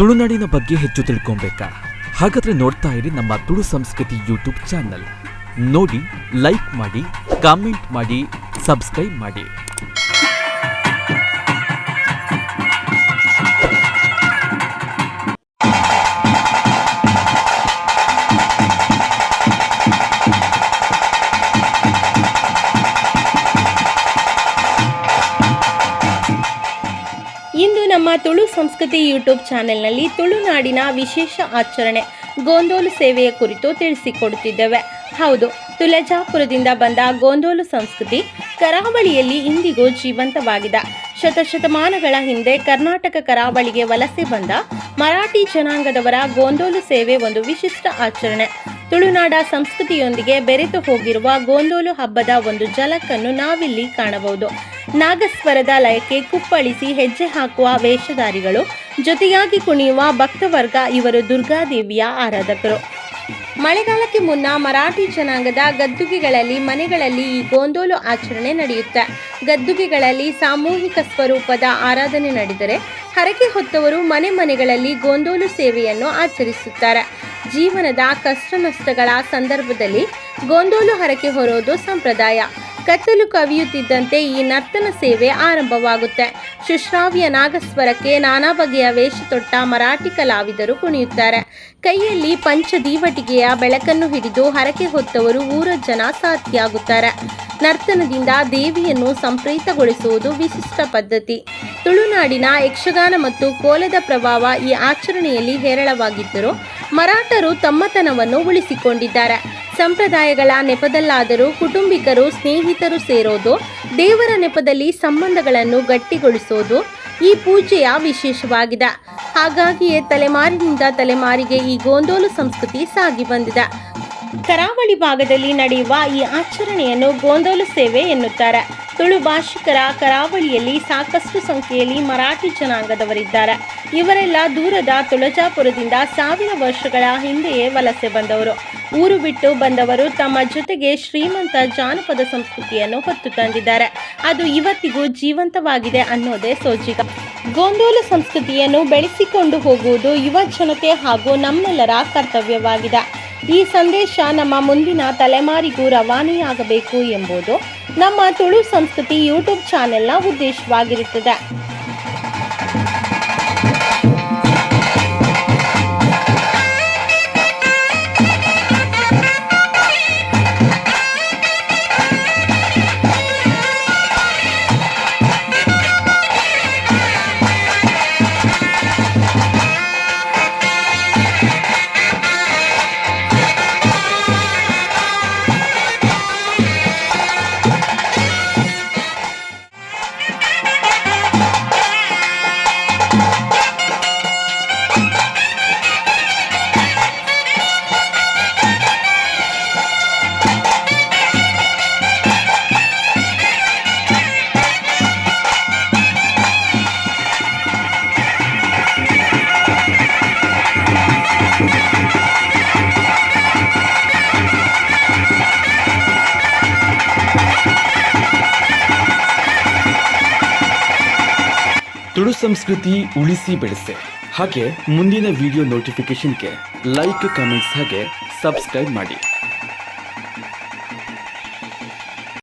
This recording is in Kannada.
ತುಳುನಾಡಿನ ಬಗ್ಗೆ ಹೆಚ್ಚು ತಿಳ್ಕೊಬೇಕಾ ಹಾಗಾದ್ರೆ ನೋಡ್ತಾ ಇರಿ ನಮ್ಮ ತುಳು ಸಂಸ್ಕೃತಿ ಯೂಟ್ಯೂಬ್ ಚಾನಲ್. ನೋಡಿ ಲೈಕ್ ಮಾಡಿ ಕಾಮೆಂಟ್ ಮಾಡಿ ಸಬ್ಸ್ಕ್ರೈಬ್ ಮಾಡಿ. ನಮ್ಮ ತುಳು ಸಂಸ್ಕೃತಿ ಯೂಟ್ಯೂಬ್ ಚಾನೆಲ್ನಲ್ಲಿ ತುಳುನಾಡಿನ ವಿಶೇಷ ಆಚರಣೆ, ಗೋಂದೋಲು ಸೇವೆಯ ಕುರಿತು ತಿಳಿಸಿಕೊಡುತ್ತಿದ್ದೇವೆ. ಹೌದು, ತುಳಜಾಪುರದಿಂದ ಬಂದ ಗೋಂದೋಲು ಸಂಸ್ಕೃತಿ ಕರಾವಳಿಯಲ್ಲಿ ಇಂದಿಗೂ ಜೀವಂತವಾಗಿದೆ. ಶತಶತಮಾನಗಳ ಹಿಂದೆ ಕರ್ನಾಟಕ ಕರಾವಳಿಗೆ ವಲಸೆ ಬಂದ ಮರಾಠಿ ಜನಾಂಗದವರ ಗೋಂದೋಲು ಸೇವೆ ಒಂದು ವಿಶಿಷ್ಟ ಆಚರಣೆ. ತುಳುನಾಡ ಸಂಸ್ಕೃತಿಯೊಂದಿಗೆ ಬೆರೆತು ಹೋಗಿರುವ ಗೋಂದೋಲು ಹಬ್ಬದ ಒಂದು ಝಲಕನ್ನು ನಾವಿಲ್ಲಿ ಕಾಣಬಹುದು. ನಾಗಸ್ವರದ ಲಯಕ್ಕೆ ಕುಪ್ಪಳಿಸಿ ಹೆಜ್ಜೆ ಹಾಕುವ ವೇಷಧಾರಿಗಳು, ಜೊತೆಯಾಗಿ ಕುಣಿಯುವ ಭಕ್ತವರ್ಗ ಇವರು ದುರ್ಗಾದೇವಿಯ ಆರಾಧಕರು. ಮಳೆಗಾಲಕ್ಕೆ ಮುನ್ನ ಮರಾಠಿ ಜನಾಂಗದ ಗದ್ದುಗೆಗಳಲ್ಲಿ ಮನೆಗಳಲ್ಲಿ ಈ ಗೋಂದೋಲು ಆಚರಣೆ ನಡೆಯುತ್ತೆ. ಗದ್ದುಗೆಗಳಲ್ಲಿ ಸಾಮೂಹಿಕ ಸ್ವರೂಪದ ಆರಾಧನೆ ನಡೆದರೆ ಹರಕೆ ಹೊತ್ತವರು ಮನೆ ಮನೆಗಳಲ್ಲಿ ಗೋಂದೋಲು ಸೇವೆಯನ್ನು ಆಚರಿಸುತ್ತಾರೆ. ಜೀವನದ ಕಷ್ಟ ನಷ್ಟಗಳ ಸಂದರ್ಭದಲ್ಲಿ ಗೋಂದೋಲು ಹರಕೆ ಹೊರೋದು ಸಂಪ್ರದಾಯ. ಕತ್ತಲು ಕವಿಯುತ್ತಿದ್ದಂತೆ ಈ ನರ್ತನ ಸೇವೆ ಆರಂಭವಾಗುತ್ತೆ. ಶುಶ್ರಾವ್ಯ ನಾಗಸ್ವರಕ್ಕೆ ನಾನಾ ಬಗೆಯ ವೇಷ ತೊಟ್ಟ ಮರಾಠಿ ಕಲಾವಿದರು ಕುಣಿಯುತ್ತಾರೆ. ಕೈಯಲ್ಲಿ ಪಂಚ ದೀವಟಿಗೆಯ ಬೆಳಕನ್ನು ಹಿಡಿದು ಹರಕೆ ಹೊತ್ತವರು ಊರ ಜನ ಸಾಥಿಯಾಗುತ್ತಾರೆ. ನರ್ತನದಿಂದ ದೇವಿಯನ್ನು ಸಂಪ್ರೀತಗೊಳಿಸುವುದು ವಿಶಿಷ್ಟ ಪದ್ಧತಿ. ತುಳುನಾಡಿನ ಯಕ್ಷಗಾನ ಮತ್ತು ಕೋಲದ ಪ್ರಭಾವ ಈ ಆಚರಣೆಯಲ್ಲಿ ಹೇರಳವಾಗಿದ್ದರೂ ಮರಾಠರು ತಮ್ಮತನವನ್ನು ಉಳಿಸಿಕೊಂಡಿದ್ದಾರೆ. ಸಂಪ್ರದಾಯಗಳ ನೆಪದಲ್ಲಾದರೂ ಕುಟುಂಬಿಕರು ಸ್ನೇಹಿತರು ಸೇರೋದು, ದೇವರ ನೆಪದಲ್ಲಿ ಸಂಬಂಧಗಳನ್ನು ಗಟ್ಟಿಗೊಳಿಸೋದು ಈ ಪೂಜೆಯ ವಿಶೇಷವಾಗಿದೆ. ಹಾಗಾಗಿಯೇ ತಲೆಮಾರಿನಿಂದ ತಲೆಮಾರಿಗೆ ಈ ಗೋಂದೋಲು ಸಂಸ್ಕೃತಿ ಸಾಗಿ ಬಂದಿದೆ. ಕರಾವಳಿ ಭಾಗದಲ್ಲಿ ನಡೆಯುವ ಈ ಆಚರಣೆಯನ್ನು ಗೋಂದೋಲು ಸೇವೆ ಎನ್ನುತ್ತಾರೆ. ತುಳು ಭಾಷಿಕರ ಕರಾವಳಿಯಲ್ಲಿ ಸಾಕಷ್ಟು ಸಂಖ್ಯೆಯಲ್ಲಿ ಮರಾಠಿ ಜನಾಂಗದವರಿದ್ದಾರೆ. ಇವರೆಲ್ಲ ದೂರದ ತುಳಜಾಪುರದಿಂದ ಸಾವಿರ ವರ್ಷಗಳ ಹಿಂದೆಯೇ ವಲಸೆ ಬಂದವರು. ಊರು ಬಿಟ್ಟು ಬಂದವರು ತಮ್ಮ ಜೊತೆಗೆ ಶ್ರೀಮಂತ ಜಾನಪದ ಸಂಸ್ಕೃತಿಯನ್ನು ಹೊತ್ತು ತಂದಿದ್ದಾರೆ. ಅದು ಇವತ್ತಿಗೂ ಜೀವಂತವಾಗಿದೆ ಅನ್ನೋದೇ ಸೋಜಿಗ. ಗೋಂದೋಲ ಸಂಸ್ಕೃತಿಯನ್ನು ಬೆಳೆಸಿಕೊಂಡು ಹೋಗುವುದು ಯುವ ಜನತೆ ಹಾಗೂ ನಮ್ಮೆಲ್ಲರ ಕರ್ತವ್ಯವಾಗಿದೆ. ಈ ಸಂದೇಶ ನಮ್ಮ ಮುಂದಿನ ತಲೆಮಾರಿಗೂ ರವಾನೆಯಾಗಬೇಕು ಎಂಬುದು ನಮ್ಮ ತುಳು ಸಂಸ್ಕೃತಿ ಯೂಟ್ಯೂಬ್ ಚಾನೆಲ್ನ ಉದ್ದೇಶವಾಗಿರುತ್ತದೆ. ತುಳು ಸಂಸ್ಕೃತಿ ಉಳಿಸಿ ಬೆಳೆಸಿ. ಹಾಗೆ ಮುಂದಿನ ವಿಡಿಯೋ ನೋಟಿಫಿಕೇಶನ್ಗೆ ಲೈಕ್ ಕಮೆಂಟ್ಸ್ ಹಾಗೆ ಸಬ್ಸ್ಕ್ರೈಬ್ ಮಾಡಿ.